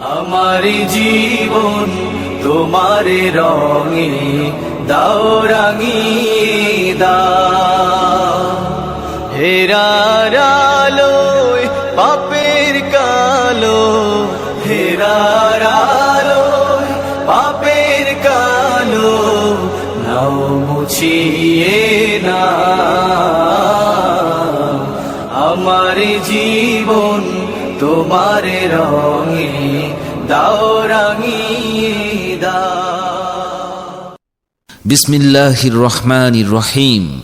আমার জীবন তোমার রঙে দাও, রাঙিয়ে দাও। হেরার আলোয়, পাপের কালো। হেরার আলোয়, পাপের কালো। নাও, মুছিয়ে না আমার জীবন তোমার রঙে দাও রাঙিয়ে বিসমিল্লাহির রহমানির রহিম।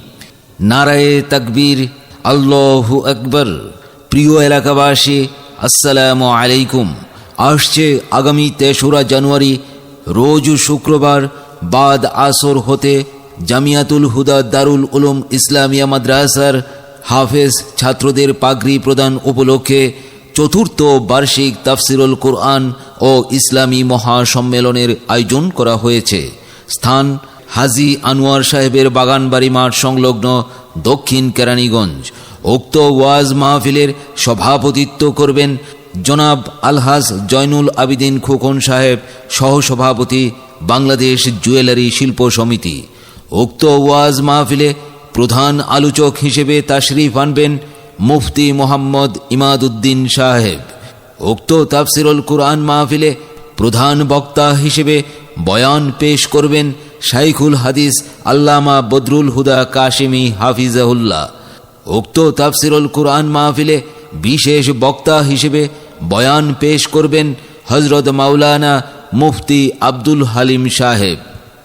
নারায়ে তাকবীর। আল্লাহু আকবর। প্রিয় এলাকাবাসী, আসসালামু আলাইকুম। আসছে আগামী তেসরা জানুয়ারি, রোজ শুক্রবার বাদ আসর হতে জামিয়াতুল হুদা দারুল উলুম ইসলামিয়া মাদ্রাসার হাফেজ ছাত্রদের পাগড়ি প্রদান উপলক্ষে চতুর্থ বার্ষিক তাফসিরুল কোরআন ও ইসলামী মহাসম্মেলনের আয়োজন করা হয়েছে। স্থান হাজি আনোয়ার সাহেবের বাগানবাড়ি মাঠ সংলগ্ন দক্ষিণ কেরানীগঞ্জ। উক্ত ওয়াজ মাহফিলের সভাপতিত্ব করবেন জনাব আলহাজ জয়নুল আবিদিন খোকন সাহেব, সহসভাপতি, বাংলাদেশ জুয়েলারি শিল্প সমিতি। উক্ত ওয়াজ মাহফিলে প্রধান আলোচক হিসেবে তাশরিফ আনবেন মুফতি মোহাম্মদ ইমাদউদ্দিন সাহেব, উক্ত তাফসিরুল কুরআন মাহফিলে প্রধান বক্তা হিসেবে বয়ান পেশ করবেন শাইখুল হাদিস আল্লামা বদরুল হুদা কাশিমি হাফিজাহুল্লাহ। উক্ত তাফসিরুল কুরআন মাহফিলে বিশেষ বক্তা হিসেবে বয়ান পেশ করবেন হজরত মাওলানা মুফতি আব্দুল হালিম সাহেব।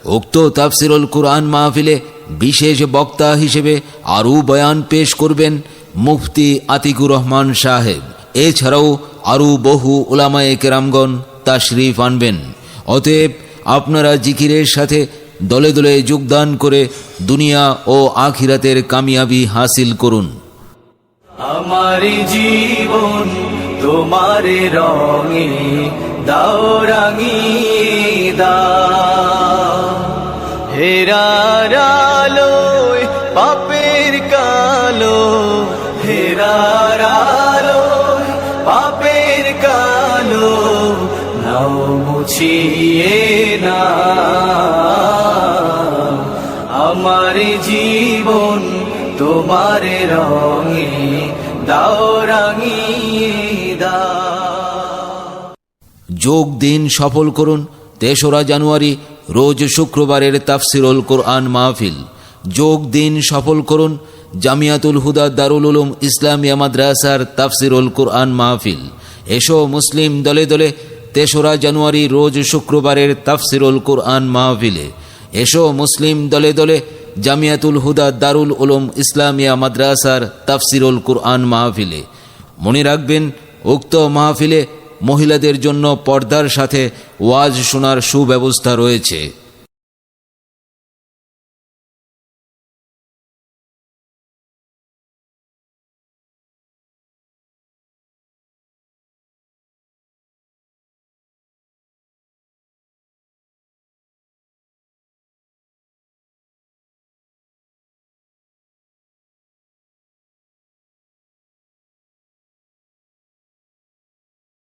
উক্ত তাফসিরুল কুরআন মাহফিলে বিশেষ বক্তা হিসেবে আরও বয়ান পেশ করবেন মুফতি আতিকুর রহমান সাহেব, এছাড়াও আরও বহু ওলামায়ে কেরামগণ তাশরিফ আনবেন। অতএব আপনারা জিকিরের সাথে দলে দলে যোগদান করে দুনিয়া ও আখিরাতের কামিয়াবি হাসিল করুন। আমার জীবন তোমার রঙে দাও দাও। হেরার পাপের কালো আলোয় পাপের কালো, নাও মুছিয়ে না। আমার জীবন তোমার রঙে দাও, রাঙিয়ে যোগ দিন সফল করুন তেসরা জানুয়ারি, রোজ শুক্রবারের তাফসিরুল কোরআন মাহফিল। যোগ দিন সফল করুন জামিয়াতুল হুদা দারুল উলুম ইসলামিয়া মাদ্রাসার তাফসিরুল কুরআন মাহফিল। এসো মুসলিম দলে দলে তেসরা জানুয়ারি রোজ শুক্রবারের তাফসিরুল কুরআন মাহফিলে। এসো মুসলিম দলে দলে জামিয়াতুল হুদা দারুল উলুম ইসলামিয়া মাদ্রাসার তাফসিরুল কুরআন মাহফিলে। মনে রাখবেন, উক্ত মাহফিলে মহিলাদের জন্য পর্দার সাথে ওয়াজ শোনার সুব্যবস্থা রয়েছে।